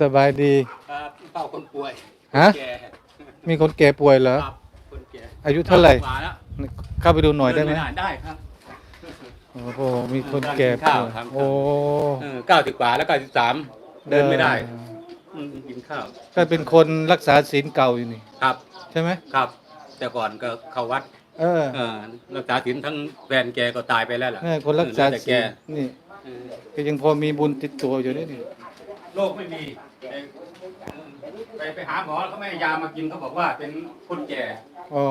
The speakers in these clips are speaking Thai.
สบายดี ครับเฝ้าคนป่วยฮะแก่มีคนแก่ป่วยเหรอ ครับคนแก่อายุเท่าไหร่ กว่าแล้วเข้าไปดูหน่อยได้ไหมเได้ครับ โอ้โห มีคนแก่กินข้าป่ววยครับโอ้เก้าสิบกว่าแล้วเก้าสิบสามเดินไม่ได้เอออืมกินข้าวก็เป็นคนรักษาศีลเก่าอยู่นี่ ครับใช่ไหม ครับ แต่ก่อนก็เข้าวัดเออเออรักษาศีลทั้งแฟนแกก็ตายไปแล้วล่ะเนี่ยคนรักษาเออแล้วแต่ศีแกลนี่เออก็ยังพอมีบุญติดตัวอยู่นี่นี่ โรคไม่มีไปไปหาหมอเขาไม่ให้ยามากินเขาบอกว่าเป็นคนแก่อ๋อ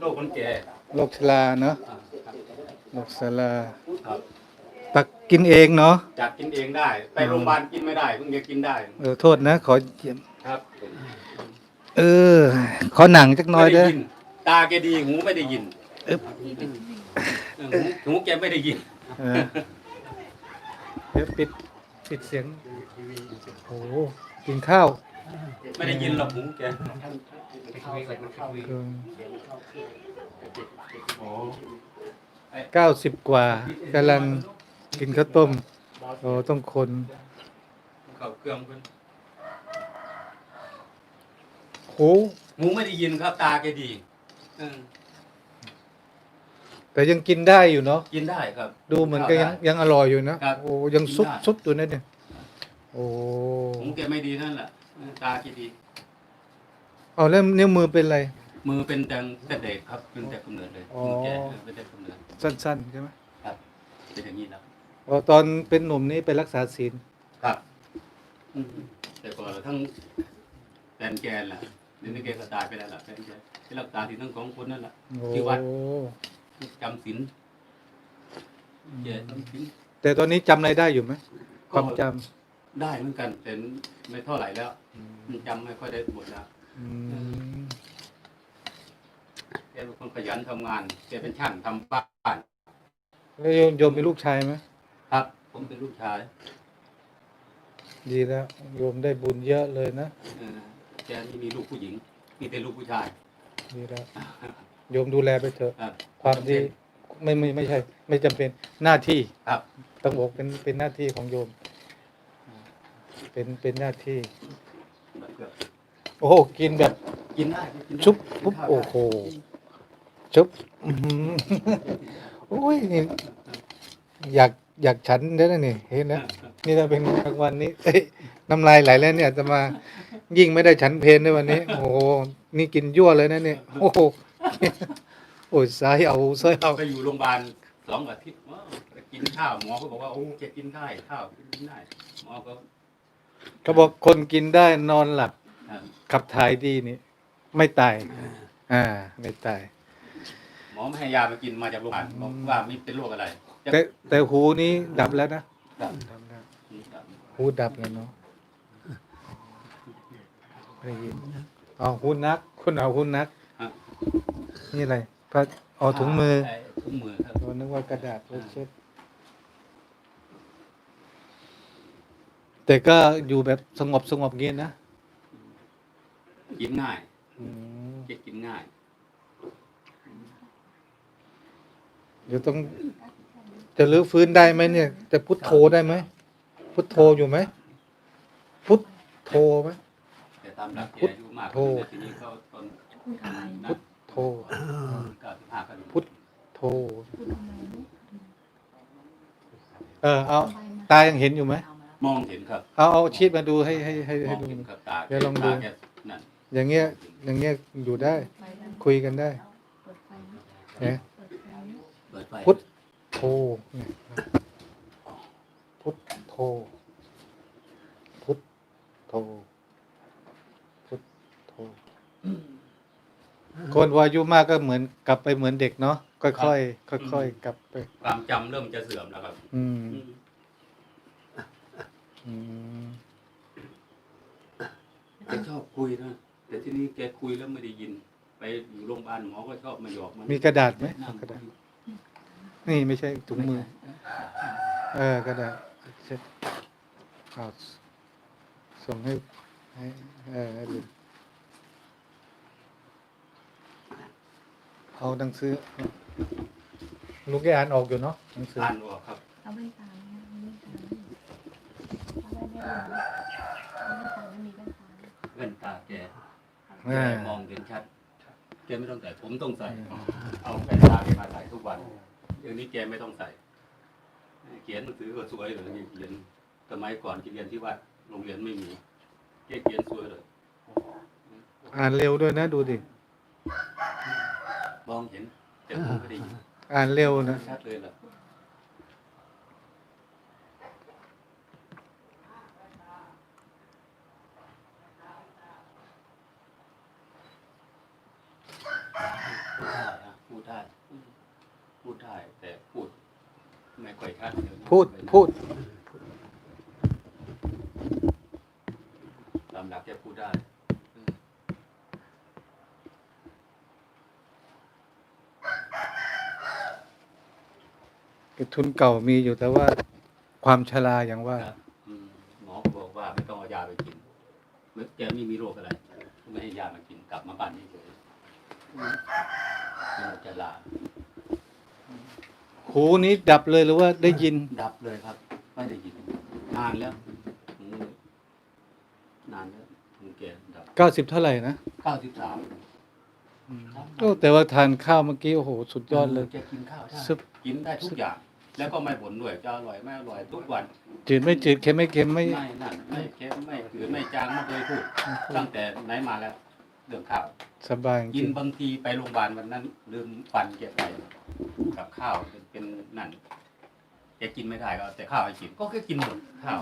โรคคนแก่โรคชราเนาะอ่าครับโรคชราครับตักกินเองเนาะจัดกินเองได้ ไปโรงพยาบาลกินไม่ได้เพิ่งจะกินได้เออโทษนะขอเยี่ยมครับเออ ขอหนังจักหน่อยเด้อ ไม่ไนตาแกดีหูไม่ได้ยินอึ๊บ เออหูหูแกไม่ได้ยิน เออเดี๋ยวปิด ปิดเสียง โอ้โหกินข้าวไม่ได้ยินหรอกหูแกเก้าสิบกว่ากำลังกินข้าวต้มโอ้ต้องคนเขาเครื่องเพิ่นโอ้หูไม่ได้ยินครับตาแกดีเออ แต่ยังกินได้อยู่เนาะกินได้ครับดูเหมือนก็ยังยังอร่อยอยู่นะครับโอ้ยังซุดกินได้ ซุดอยู่นะเนี่ยโอ้หูแกไม่ดีนั่นแหละเออตาแกดี เอาแล้วนิ้วมือเป็นอะไร มือเป็นแต่แต่เด็กครับเป็นแต่กำเนิดเลยอ๋อหูแกเออเป็นแต่กำเนิดสั้นๆใช่ไหมครับเป็นอย่างนี้แล้วอ๋อตอนเป็นหนุ่มนี่ไปรักษาศีลครับอืมแต่ก่อนเราทั้งแฟนแกนแหละเดี๋ยวนี้แกก็ตายไปแล้วล่ะแฟนแกที่รักษาที่ทั้งของคนนั่นแหละโอ้ที่วัด จำศีลแกจำศีลแต่ตอนนี้จำอะไรได้อยู่ไหมความจได้เหมือนกันแต่ไม่เท่าไหร่แล้ว มันจำไม่ค่อยได้หมดแล้วำอืมแกเป็นคนขยันทำงานแกเป็นช่างทำบ้าน แล้วโยมโยมมีลูกชายไหมครับ ผมเป็นลูกชายดีแล้วโยมได้บุญเยอะเลยนะเออแกนี่มีลูกผู้หญิง มีแต่ลูกผู้ชาย ดีแล้ว โยมดูแลไปเถอะครับความดีไม่ไม่ไม่ใช่ ไม่จำเป็นหน้าที่ครับ ต้องบอกเป็นเป็นหน้าที่ของโยม เป็นเป็นหน้าที่ โอ้โหกินแบบ กินได้กินได้ชุบปุ๊บกินข้าวโอ้โหชุบอื้อหือโอ้ยนี่อยากอยากฉันได้แล้วนี่เห็นนะนี่ถ้าเป็นกลางวันนี้เอ้ยน้ำลายไหลแล้วเนี่ยจะมายิ่งไม่ได้ฉันเพลนในวันนี้ โอ้โหนี่กินยั่วเลยนะเนี่ยโอ้โห โอ้ยสายเอาสายเอาก็อยู่โรงพยาบาลสองอาทิตย์ว้าวไปกินข้าวหมอก็บอกว่าโอ้แกกินได้ข้าวกินได้หมอก็เขาบอกคนกินได้นอนหลับ อ่าขับถ่ายดีนี่ ไม่ตาย อ่า ไม่ตาย หมอไม่ให้ยามากินมาจากโรงพยาบาลบอกว่ามีเป็นโรคอะไรแต่แต่หูนี้ดับแล้วนะครับดับแล้วหูดับแล้วเนาะไม่ได้ยินเอาหูนัก คุณเอาหูนักฮะ นี่อะไรพระเอาถุงมือไถุงมือครับ เรานึกว่ากระดาษไว้เช็ด แต่ก็อยู่แบบสงบสงบเงี้ยนะกินง่ายอืมเก็กินง่าย เดี๋ยวต้อง จะรื้อฟื้นได้ไหมเนี่ย จะพุทโธได้ไหม พุทโธอยู่ไหม พุทโธไหม แต่ตามหลักแกอายุมากโทรแต่ทีนี้เขาตอนนะพุทโธเก้าสิบห้าก็พุทโธเออเอาตายังเห็นอยู่ไหมมองเห็นครับ เอาเอาชีพมาดูให้ให้ให้มให้องดูเห็นครับตาเดี๋ยวลองดูตาแกนั่นอย่างเงี้ยอย่างเงี้ยอยู่ได้ คุยกันได้เนี่ยเปิดไฟพุทโธเนี่ยพุทโธพุทโธ พุทโธ คนวายุมากก็เหมือนกลับไปเหมือนเด็กเนาะค่อยๆค่อยๆกลับไป ความจำเริ่มจะเสื่อมแล้วครับ อืม อืม แกชอบคุยนะแต่ทีนี้แกคุยแล้วไม่ได้ยิน ไปอยู่โรงพยาบาลหมอก็ชอบมาหยอกมันมีกระดาษไหมนั่เอางกระดาษ นี่ไม่ใช่ถุงมือ เออกระดาษเช็ดเอาส่งให้ให้เออให้ลุง เอาหนังสือลุงแกอ่านออกอยู่เนาะหนังสืออ่านออกครับเอาไม่ตามนะไม่ตามเอาไม่ได้เอาไม่ตามอ่าแกมองเห็นชัดแกไม่ต้องใส่ผมต้องใส่ เอาแว่นตาแกมาใส่ทุกวันเดี๋ยวนี้แกไม่ต้องใส่ เขียนหนังสือก็สวยเลยนี่เขียนสมัยก่อนที่เรียนที่วัดโรงเรียนไม่มีแกเขียนสวยเลยอ่านเร็วด้วยนะดูดิ มองเห็นแต่ผมไม่ได้ยินอ่านเร็วนะชัดเลยล่ะพูดได้ พูดได้แต่พูดไม่ค่อยชัดพูดพูด ตามหลักแกพูดได้ ทุนเก่ามีอยู่แต่ว่าความชราอย่างว่าครับอืมหมอก็บอกว่าไม่ต้องเอายาไปกินเมื่อแกไม่มีโรคอะไรไม่ให้ยามากินกลับมาบ้านนี่เลยมันจะลาหูนี้ดับเลยหรือว่าได้ยิน ดับเลยครับ ไม่ได้ยินนานแล้วอืมนานแล้วถึงแกดับเก้าสิบเท่าไหร่นะเก้าสิบสามโอ้แต่ว่าทานข้าวเมื่อกี้โอ้โหสุดยอดเลยแกกินข้าวได้ซึบ กินได้ทุกอย่าง แล้วก็ไม่บ่นด้วยจะอร่อยไม่อร่อยทุกวัน จืดไม่จืดเค็มไม่เค็มไม่ ไม่นั่นไม่เค็มไม่ขืนไม่จางไม่เคยพูดตั้งแต่ไหนมาแล้วเรื่องข้าว สบายจกิรินงบางทีไปโรงพยาบาลวันนั้นลืมฟันแกไปกับข้าวเป็นเป็นนั่นแกกินไม่ได้ก็เอาแต่ข้าวให้กินก็แค่กินหมดข้าว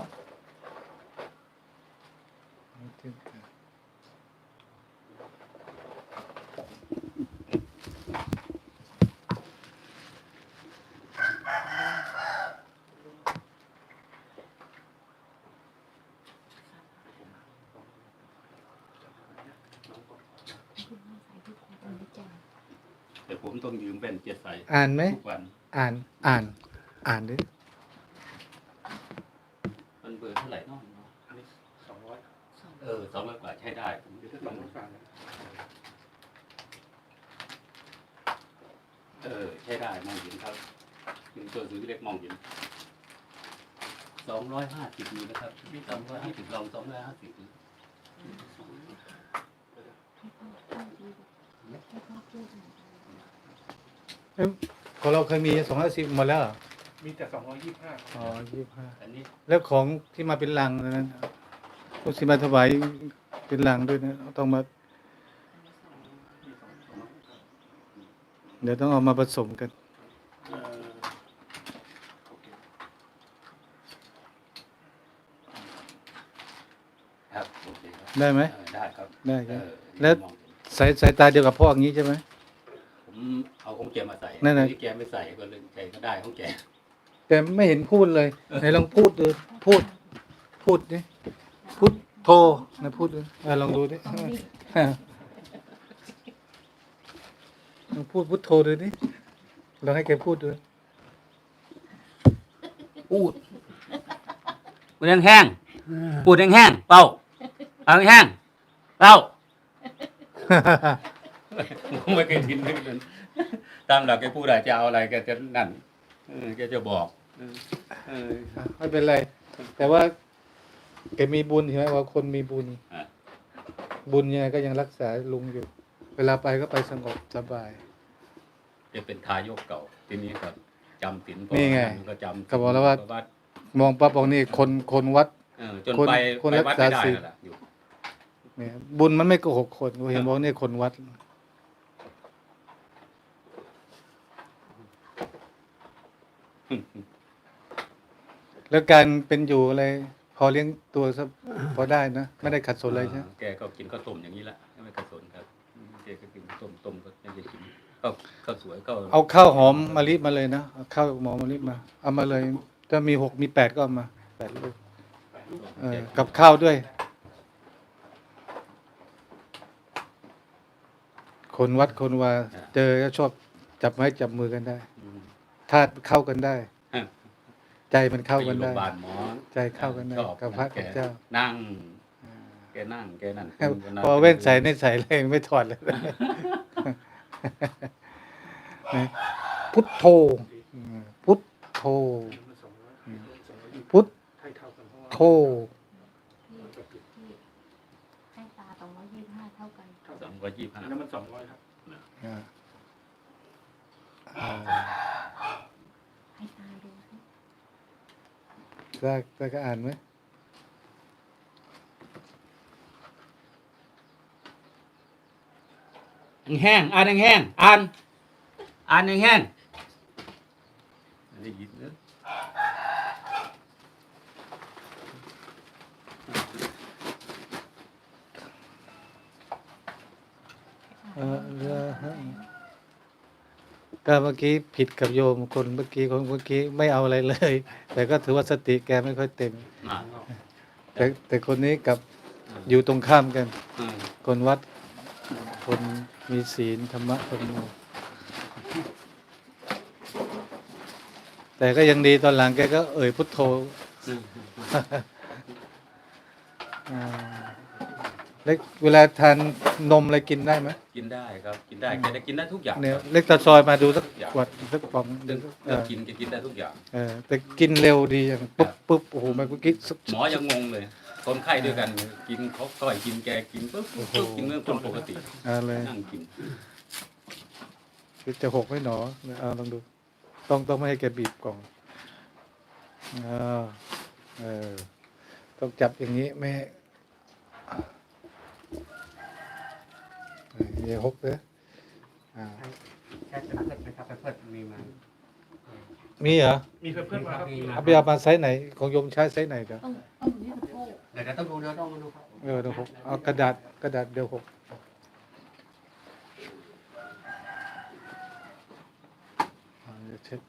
แต่ผมต้องยืมแว่นเจ็ดใส่ อ่านไหม ทุกวันอ่าน อ่าน อ่านดิมันเบอร์เท่าไหร่เนาะสองร้อยเออสองร้อยกว่าใช้ได้ผมจะต้องเออใช้ได้มองเห็นครับเป็นตัวซื้อเล็กมองเห็นสองร้อยห้าสิบมีนะครับสองร้อยห้าสิบลองสองร้อยห้าสิบ เอ้ยของเราเคยมีสองร้อยสิบหมดแล้วเหรอมีแต่สองร้อยยี่สิบห้าอ๋อยี่ห้าอันนี้แล้วของที่มาเป็นลังนั้นพวกที่มาถวายเป็นลังด้วยนะต้องมา เดี๋ยวต้องเอามาผสมกันครับโอเคครับได้ไหม เออได้ครับได้คเอรับอแล้ว มองเห็นสายสายตาเดียวกับพ่ออย่างนี้ใช่ไหมผมเอา ของแกมาใส่นั่นน่ะ ที่แกไม่ใส่ก็เลยใช้ก็ได้ของแกแต่ไม่เห็นพูดเลยไหนลองพูดดูพูด พูดดิพูดโทรนะพูดดูเออลองดูดิลองพูดพูดโทรดูดิลองให้แกพูดดูพูดพูดแห้งๆพูดแห้งๆเป้าเอาแห้งๆเป้า ผมไม่เคยทินไม่เคย ตามหลักแกพูดอะไรจะเอาอะไรแกจะนั่นเออแกจะบอกเออเออไม่เป็นไร แต่ว่าแกมีบุญใช่ไหมว่าคนมีบุญ อะบุญยังไงก็ยังรักษาลุงอยู่ เวลาไปก็ไปสงบสบาย แกเป็นทายกเก่า ทีนี้ก็จำศีลนี่ไงก็จำก็บอกแล้วว่าก็ดมองปั๊บบอกนี่คนคนวัด เออจนคนไปคนไปรักวัดษาไม่ได้ศีล นั่นแหละอยู่ เนี่ยบุญมันไม่โกหกคนเห็นบอกนี่คนวัด แล้วการเป็นอยู่อะไร พอเลี้ยงตัวสักพอได้นะ ไม่ได้ขัดสนเลยใช่ไหมแกก็กินข้าวต้มอย่างนี้ละไม่กระสนครับอืมแกก็กินข้าวต้มต้มก็ยังจะกินข้าวข้าวสวยก็เอาข้าวหอมมะลิมาเลยนะเอาข้าวหอมมะลิมา เอามาเลยถ้ามีหกมีแปดก็เอามาแปดลูกเออกับข้าวด้วย คนวัดคนว่า เจอก็ชอบจับไม้จับมือกันได้อืม ธาตุเข้ากันได้ ใจมันเข้ากันไปอยู่โรได้งพยาบาลหมอใจเข้ากันได้ชอบกับพระแกกับเจ้า นั่ง แกนั่งแกนั่นพอเว้นใส่ในใส่เลยไม่ถอดเลยนะพุทโธอืมพุทโธอืมพุทให้เท่ากันเพราะว่าโธให้ตาสองร้อยยี่สิบห้าเท่ากันสองร้อยยี่สิบอัห้านนั้นมันสองร้อยครับอ่าอ่า ให้ตาดูสิได้ได้ก็อ่านไหมแห้งๆอ่านแห้งๆอ่าน อ่านแห้งๆได้ยินเนอะเออเออฮะ ก็เมื่อกี้ผิดกับโยมคนเมื่อกี้คนเมื่อกี้ไม่เอาอะไรเลย แต่ก็ถือว่าสติแกไม่ค่อยเต็ม อ่าแต่แต่คนนี้กับอยู่ตรงข้ามกัน อืมคนวัด คนมีศีลธรรมะธรรมโมแต่ก็ยังดีตอนหลังแกก็เอ่ยพุทโธอืมอ่า เล็กเวลาทานนมอะไรกินได้ไหมกินได้ครับกินได้แกจะกินได้ทุกอย่างเนี่ยเล็กตาซอยมาดูสักขวดสักป๋องเรื่องเอเรื่องอกินแกกินได้ทุกอย่างเออแต่กินเร็วดีอย่างปุ๊บปุ๊บโอ้โหมันเมื่อกี้สัก หมอยังงงเลย คนไข้ด้วยกันกินเขาก้อยกินแกกินปุ๊บปุ๊บปุ๊บกินเรื่องคนปกติเอาเลยนั่งกินคือจะหกไม่หนอเอาลองดู ต้องต้องไม่ให้แกบีบกล่องอ่าเออต้องจับอย่างนี้ไม่ให้ เยหกเลยอ่าแค่จะเพิ่มนะครับเพิ่มมีมามีเหรอมีเพื่อนๆมาครับเอาไปเอามาไซส์ไหนของโยมใช้ไซส์ไหนเดี๋ยวต้องต้องอยู่ที่สะโพกเดี๋ยวต้องดูเดี๋ยวต้องดูครับเออเดี๋ยวหกเอากระดาษกระดาษเดี๋ยวหกเช็ด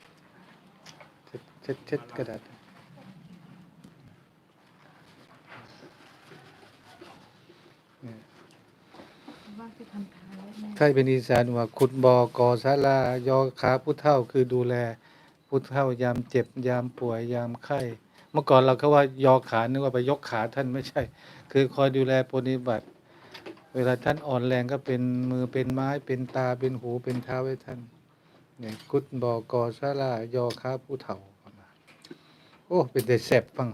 เช็ดเช็ดกระดาษ ว่าที่ทำทานแล้วแม่ใช่เป็นอีสานว่าขุดบ่อกอศาลายอขาผู้เฒ่าคือดูแล ผู้เฒ่ายามเจ็บยามป่วยยามไข้ เมื่อก่อนเราก็ว่ายอขานึกว่าไปยกขาท่านไม่ใช่ คือคอยดูแลปฏิบัติ เวลาท่านอ่อนแรงก็เป็นมือเป็นไม้เป็นตาเป็นหูเป็นเท้าให้ท่านเนี่ยกุดบ่อกอศาลายอขาผู้เฒ่าโอ้เป็นแต่แสบฟัง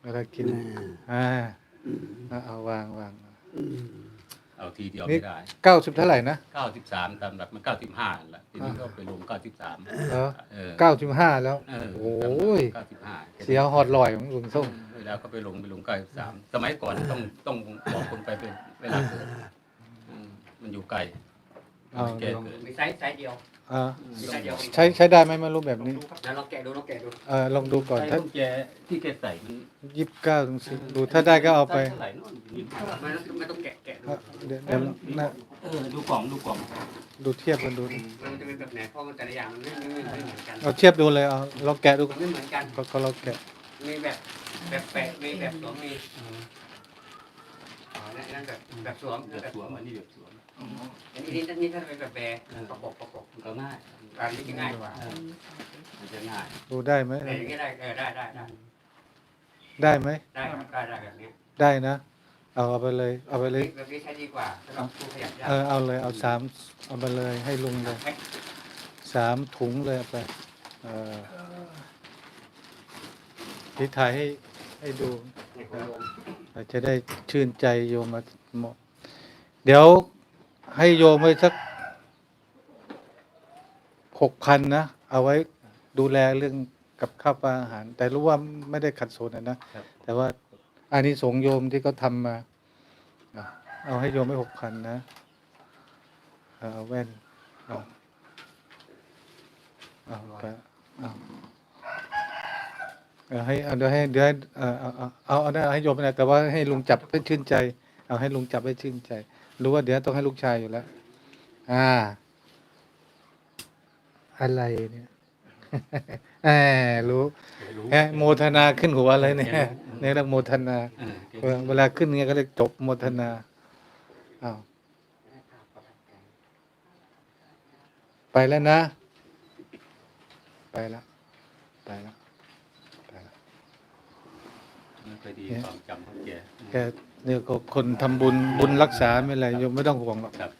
เวลากินอ่าเอาเอาวางวาง เอาทีเดียวนี่ ไม่ได้เก้าสิบเท่าไหร่นะ เก้าสิบสามตามหลักมันเก้าสิบห้าแล้วทีนี้ก็ไปลงเก้าสิบสามเหรอ เออเก้าสิบห้าแล้วเออโอ้ย เก้าสิบห้าเสียหอดลอยของลุงส้มเวลาก็ไปลงไปลงเก้าสิบสามสมัยก่อนต้องต้องบอกคนไปเป็นเวลาเกิดอืมมันอยู่ไกล เอาแกเกิดมีไซส์ไซส์เดียวอ่ามีไซส์เดียวใช้ใช้ได้ไหมไม่รู้แบบนี้ เดี๋ยวลองแกะดูลองแกะดูเออลองดูก่อนไอ้ถ้ากุญแจที่แกใส่มันยี่สิบเก้าถึงสิบดูถ้าได้ก็เอาไปเท่าไหร่เนอะนิดไม่ต้องไม่ต้องแกะแกะดูเดี๋ยวเดี๋ยวนะเออดูกล่องดูกล่องดูเทียบกันดูมันจะเป็นแบบไหนเพราะมันแต่ละอย่างมันไม่ไม่ไม่เหมือนกันเอาเทียบดูเลยเอาลองแกะดูไม่เหมือนกันก็ก็เราแกะมีแบบแบบแปะมีแบบสวมมีอ๋อนั่นแบบแบบสวมเดือดแบบสวมอันนี้เดือดสวม อันนี้นี่นี่ถ้าเป็นแบบแบร์ประกบประกบมันก็ง่ายอันนี้จะง่ายกว่าเออมันจะง่ายดูได้ไหมแต่อย่างนี้ได้เออได้ได้ได้ได้ไหมได้ครับได้ได้แบบนี้ได้นะ เอาเอาไปเลย เอาไปเลย แบบนี้ใช้ดีกว่าสำหรับผู้ขยับยาเออเอาเลยเอาสามเอาไปเลยให้ลุงเลยแพ็คสามถุงเลยเอาไปเออที่ถ่ายให้ให้ดูในของโยมเราจะได้ชื่นใจโยมมาหมดเดี๋ยว ให้โยมไว้สักหกพันนะ เอาไว้ดูแลเรื่องกับข้าวปลาอาหาร แต่รู้ว่าไม่ได้ขัดสนอะนะครับแต่ว่าอานิสงส์โยมที่เขาทำมาอะเอาให้โยมไว้หกพันนะเอาเอาแว่นเอาเอาไปเอาเอาให้เอาเดี๋ยวให้เดี๋ยวให้เออเอาเอาเอาเอาได้ให้โยมไปนะแต่ว่าให้ลุงจับให้ชื่นใจ เอาให้ลุงจับให้ชื่นใจ รู้ว่าเดี๋ยวต้องให้ลูกชายอยู่แล้ว อ่า อะไรเนี่ยแหมรู้แหมโมทนาขึ้นหัวเลยเนี่ยเนี่ยเรียกโมทนาเออเวลาเวลาขึ้นเงี้ยก็เรียกจบโมทนาอ้าวไปแล้วนะ ไปแล้วไปแล้วไปแล้ว ไม่ค่อยดีความจำของแกแกเนี่ยก็คนทำบุญบุญรักษาไม่เป็นไรโยมไม่ต้องห่วงหรอกครับ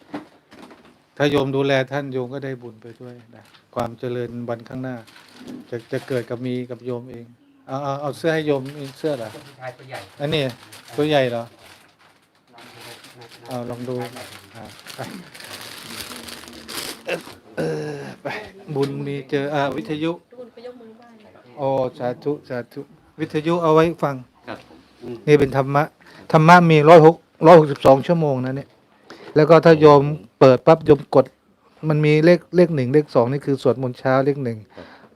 ถ้าโยมดูแลท่านโยมก็ได้บุญไปด้วยนะความเจริญวันข้างหน้า จะจะเกิดกับมีกับโยมเองเอาเอาเอาเสื้อให้โยมเสื้อเหรอผู้ชายตัวใหญ่อันนี้ตัวใหญ่เหรอลเอาลองดูอ่าไปเออเออไปบุญมีเจออ่าวิทยุทุกคนไปยกมือไหว้โอ้สาธุสาธุ วิทยุเอาไว้ฟังครับผมนี่เป็นธรรมะธรรมะมีร้อยหกร้อยหกสิบสองชั่วโมงนะเนี่ยแล้วก็ถ้าโยมเปิดปั๊บโยมกด มันมีเลขเลขหนึ่งเลขสองนี่คือสวดมนต์เช้าเลขหนึ่ง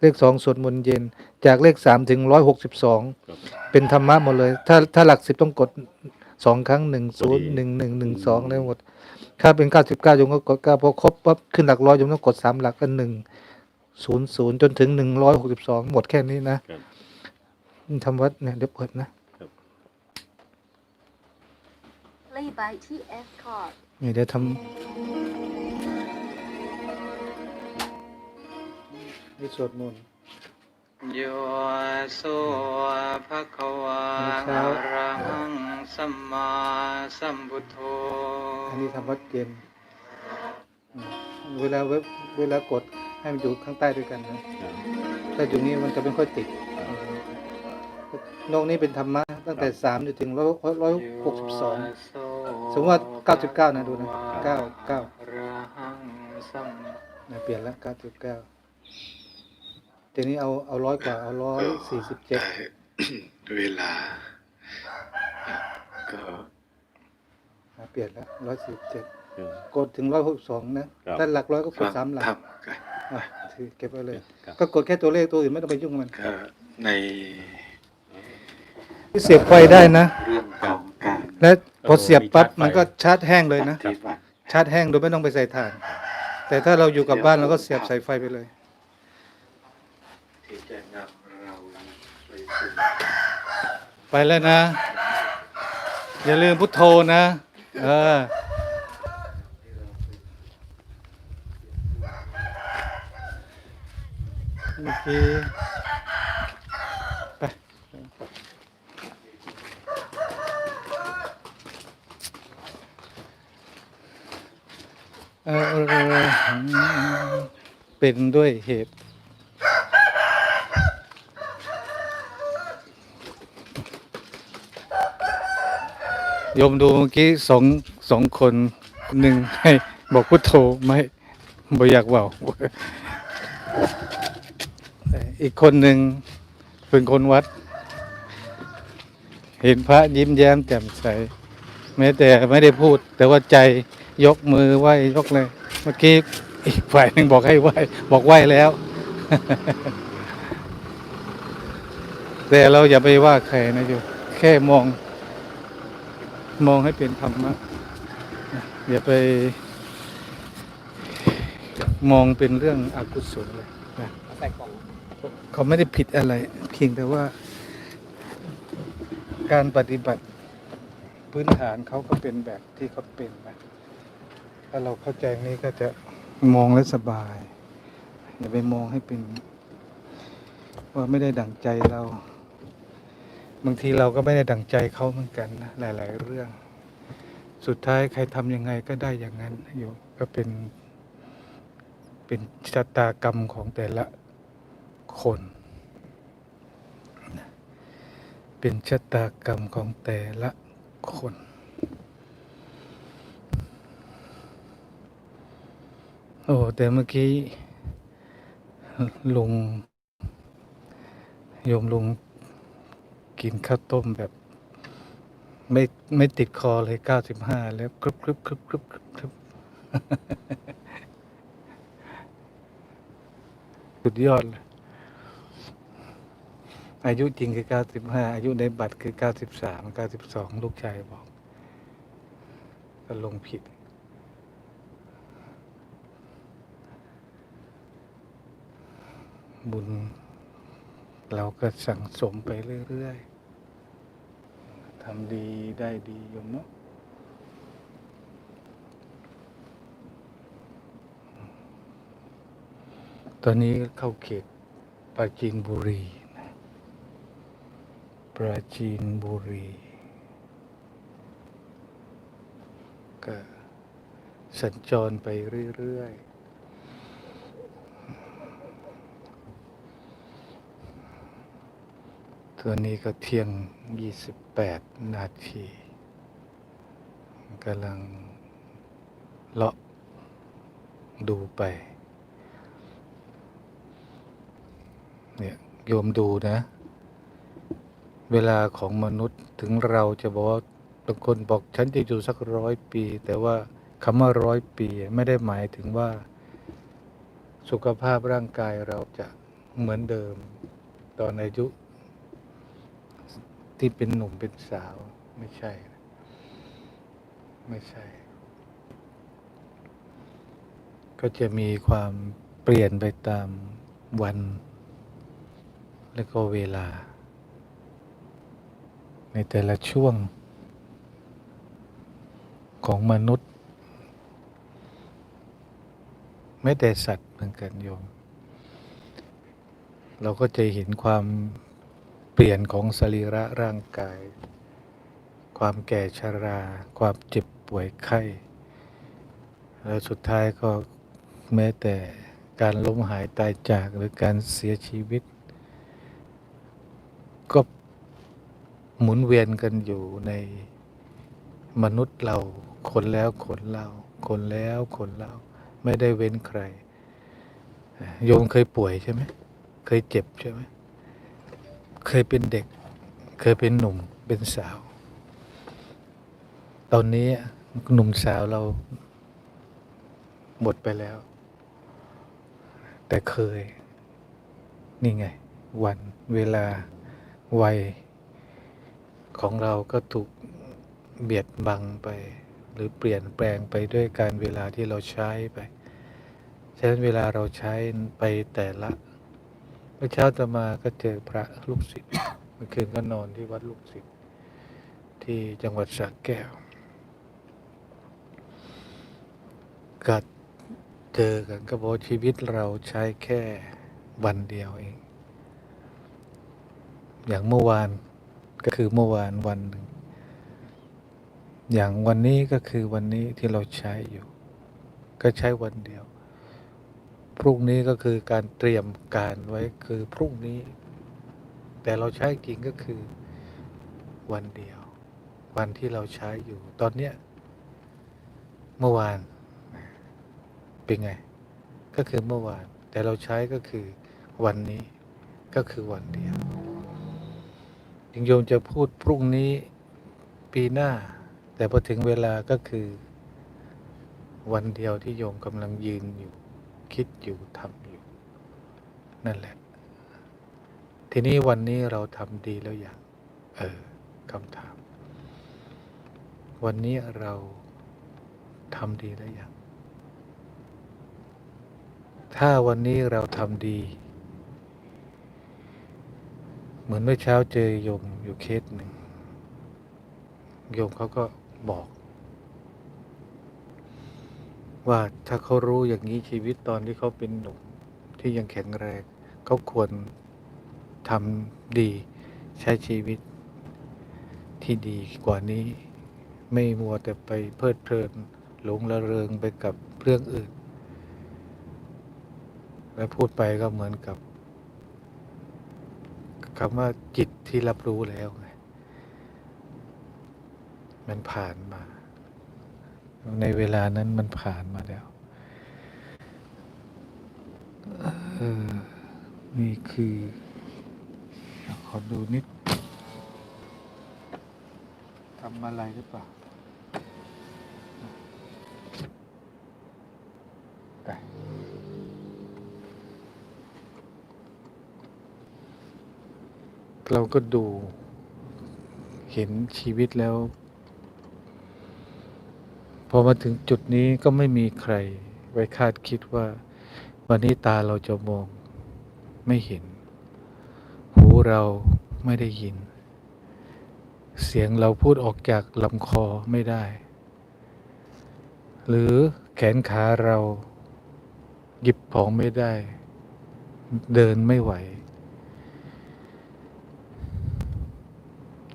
เลขสองสวดมนต์เย็น จากเลขสามถึงร้อยหกสิบสองเป็นธรรมะหมดเลย ถ้าถ้าหลักสิบต้องกดสองครั้งหนึ่งศูนย์หนึ่งหนึ่งหนึ่งสองได้หมด ถ้าเป็นเก้าสิบเก้าโยมก็กดเก้าพอครบปั๊บขึ้นหลักร้อยโยมต้องกดสามหลักก็หนึ่งศูนย์ศูนย์จนถึงหนึ่งร้อยหกสิบสองหมดแค่นี้นะครับ ทำวัดเนี่ยเดี๋ยวเปิดนะ Play by TS Card นี่เดี๋ยวทำนี่สวดมนต์โยโสภะคะวาเช้าอะระหังสัมมาสัมพุทโธอันนี้ทำวัดเย็นอืมเวลาเว็บเวลากดให้มันอยู่ข้างใต้ด้วยกันนะถ้าอยู่นี้มันจะไม่ค่อยติด นอกนี้เป็นธรรมะตั้งแต่สามจนถึงร้อยร้อยหกสิบสองสมมติว่าเก้าสิบเก้านะดูนะเก้าเก้าอะระหังสัมนะเปลี่ยนแล้วเก้าสิบเก้าทีนี้เอาเอาร้อยกว่าเอาร้อยสี่สิบเจ็ดเวลา ก็เปลี่ยนแล้วร้อยสี่สิบเจ็ดกดถึงร้อยหกสองนะถ้าหลักร้อยก็กฟัดงสามหลักธรรมกันอะถือเก็บไว้เลยครับก็กดแค่ตัวเลขตัวอื่นไม่ต้องไปยุ่งกับมันก็ใน เสียบไฟได้นะ เรื่องของการและพอเสียบปั๊บมันก็ชาร์จแห้งเลยนะ ปฏิบัติชาร์จแห้งโดยไม่ต้องไปใส่ถ่าน แต่ถ้าเราอยู่กับบ้านเราก็เสียบสายไฟไปเลย ที่จะนำเราไปสู่ไปแล้วนะ อย่าลืมพุทโธนะ เออ เมื่อกี้ไปเออเออเออเป็นด้วยเหตุ โยมดูเมื่อกี้สองสองคนหนึ่งให้บอกพุทโธไม่บ่อยากเว่าอีกคนหนึ่งเป็นคนวัด เห็นพระยิ้มแย้มแจ่มใสแม้แต่ไม่ได้พูด แต่ว่าใจ ยกมือไหว้ยกเลยเมื่อกี้อีกฝ่ายหนึ่งบอกให้ไหว้บอกไหว้แล้ว แต่เราอย่าไปว่าใครนะโยมแค่มอง มองให้เป็นธรรมะอย่าไป มองเป็นเรื่องอกุศลเลยนะเขาไม่ได้ผิดอะไร เพียงแต่ว่า การปฏิบัติพื้นฐานเขาก็เป็นแบบที่เขาเป็นนะ ถ้าเราเข้าใจนี้ก็จะมองแล้วสบาย อย่าไปมองให้เป็น ว่าไม่ได้ดั่งใจเรา บางทีเราก็ไม่ได้ดั่งใจเขาเหมือนกันนะหลาย ๆ เรื่อง สุดท้ายใครทำยังไงก็ได้อย่างนั้นอยู่ก็เป็นเป็นชะตากรรมของแต่ละคน เป็นชะตากรรมของแต่ละคน โอ้แต่เมื่อกี้ลุงโยมลุงกินข้าวต้มแบบ ไม่ไม่ติดคอเลยเก้าสิบห้าแล้วกรึบกรึบกรึบกรึบกรึบกรึบสุดยอดเลยอายุจริงคือเก้าสิบห้าอายุในบัตรคือเก้าสิบสามเก้าสิบสองลูกชายบอกก็ลงผิด บุญ เราก็สั่งสมไปเรื่อยๆทำดีได้ดีโยมเนาะตอนนี้เข้าเขตปราจีนบุรีนะปราจีนบุรี ก็สัญจรไปเรื่อย ๆ ตัวนี้ก็เที่ยง 28 นาทีกำลังเลาะดูไป เนี่ยโยมดูนะ เวลาของมนุษย์ถึงเราจะบอกว่าบางคนบอกฉันจะอยู่สักร้อยปี แต่ว่าคำว่าร้อยปีไม่ได้หมายถึงว่า สุขภาพร่างกายเราจะเหมือนเดิม ตอนอายุ ที่เป็นหนุ่มเป็นสาว ไม่ใช่ ไม่ใช่ ก็จะมีความเปลี่ยนไปตามวัน และก็เวลา ในแต่ละช่วง ของมนุษย์ ไม่แต่สัตว์เหมือนกันโยม เราก็จะเห็นความ เปลี่ยนของสรีระร่างกาย ความแก่ชรา ความเจ็บป่วยไข้ แล้วสุดท้ายก็แม้แต่การล้มหายตายจากหรือการเสียชีวิต ก็หมุนเวียนกันอยู่ในมนุษย์เราคนแล้วคนเล่าคนแล้วคนเล่าไม่ได้เว้นใคร โยมเคยป่วยใช่ไหม เคยเจ็บใช่ไหม เคยเป็นเด็ก เคยเป็นหนุ่มเป็นสาว ตอนนี้หนุ่มสาวเรา หมดไปแล้ว แต่เคย นี่ไง วันเวลาวัย ของเราก็ถูกเบียดบังไป หรือเปลี่ยนแปลงไปด้วยการเวลาที่เราใช้ไปฉะนั้นเวลาเราใช้ไปแต่ละ มื่อเช้าจะมาก็เจอพระลูกศิษย์เมื่อคืนก็นอนที่วัดลูกศิษย์ที่จังหวัดสระแก้วก็เจอกันก็บอกชีวิตเราใช้แค่วันเดียวเอง อย่างเมื่อวานก็คือเมื่อวานวันหนึ่งอย่างวันนี้ก็คือวันนี้ที่เราใช้อยู่ ก็ใช้วันเดียว พรุ่งนี้ก็คือการเตรียมการไว้คือพรุ่งนี้ แต่เราใช้จริงก็คือวันเดียว วันที่เราใช้อยู่ตอนเนี้ยเมื่อวานเป็นไง ก็คือเมื่อวาน แต่เราใช้ก็คือวันนี้ก็คือวันเดียวถึงโยมจะพูดพรุ่งนี้ปีหน้า แต่พอถึงเวลาก็คือ วันเดียวที่โยมกำลังยืนอยู่ คิดอยู่ทำอยู่ นั่นแหละ ทีนี้วันนี้เราทำดีแล้วอย่างเออคำถาม วันนี้เราทำดีแล้วอย่างถ้าวันนี้เราทำดี เหมือนเมื่อเช้าเจอโยมอยู่เคสหนึ่งโยมเขาก็บอก ว่าถ้าเขารู้อย่างนี้ชีวิตตอนที่เขาเป็นหนุ่มที่ยังแข็งแรงเขาควรทำดีใช้ชีวิตที่ดีกว่านี้ ไม่มัวแต่ไปเพลิดเพลินหลงระเริงไปกับเรื่องอื่น และพูดไปก็เหมือนกับคำว่าจิตที่รับรู้แล้วไงมันผ่านมา ในเวลานั้นมันผ่านมาแล้วนี่คือ ขอดูนิดทำอะไรหรือเปล่าเราก็ดูเห็นชีวิตแล้ว พอมาถึงจุดนี้ก็ไม่มีใครไว้คาดคิดว่า วันนี้ตาเราจะมองไม่เห็น หูเราไม่ได้ยิน เสียงเราพูดออกจากลำคอไม่ได้ หรือแขนขาเราหยิบของไม่ได้ เดินไม่ไหว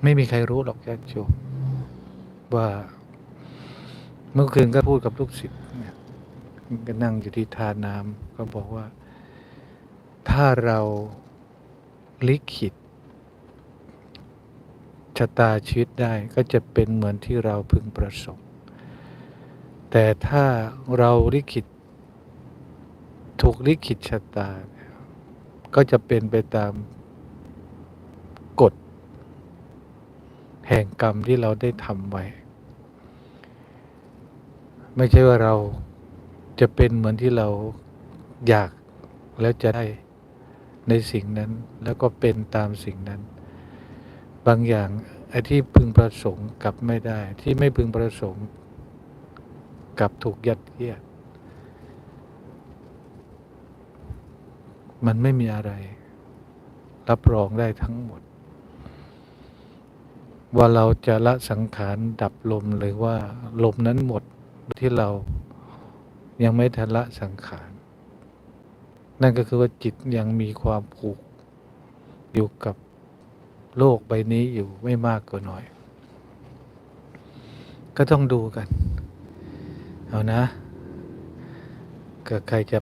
ไม่มีใครรู้หรอกญาติโยมว่า มื่อคืนก็พูดกับลูกศิษย์เนี่ยก็นั่งอยู่ที่ทาน้ำก็บอกว่า ถ้าเราลิขิตชะตาชีวิตได้ก็จะเป็นเหมือนที่เราพึงประสบแต่ถ้าเราลิขิตถูกลิขิตชะตา ก็จะเป็นไปตามกฎแห่งกรรมที่เราได้ทำไว้ ไม่ใช่ว่าเราจะเป็นเหมือนที่เราอยากแล้วจะได้ในสิ่งนั้น แล้วก็เป็นตามสิ่งนั้น บางอย่างไอ้ที่พึงประสงค์กลับไม่ได้ ที่ไม่พึงประสงค์กลับถูกยัดเยียด มันไม่มีอะไร รับรองได้ทั้งหมด ว่าเราจะละสังขารดับลมหรือว่าลมนั้นหมด ที่เรายังไม่ทันละสังขาร นั่นก็คือว่าจิตยังมีความผูกอยู่กับโลกใบนี้อยู่ไม่มากก็น้อย ก็ต้องดูกัน เอานะก็ใครจะ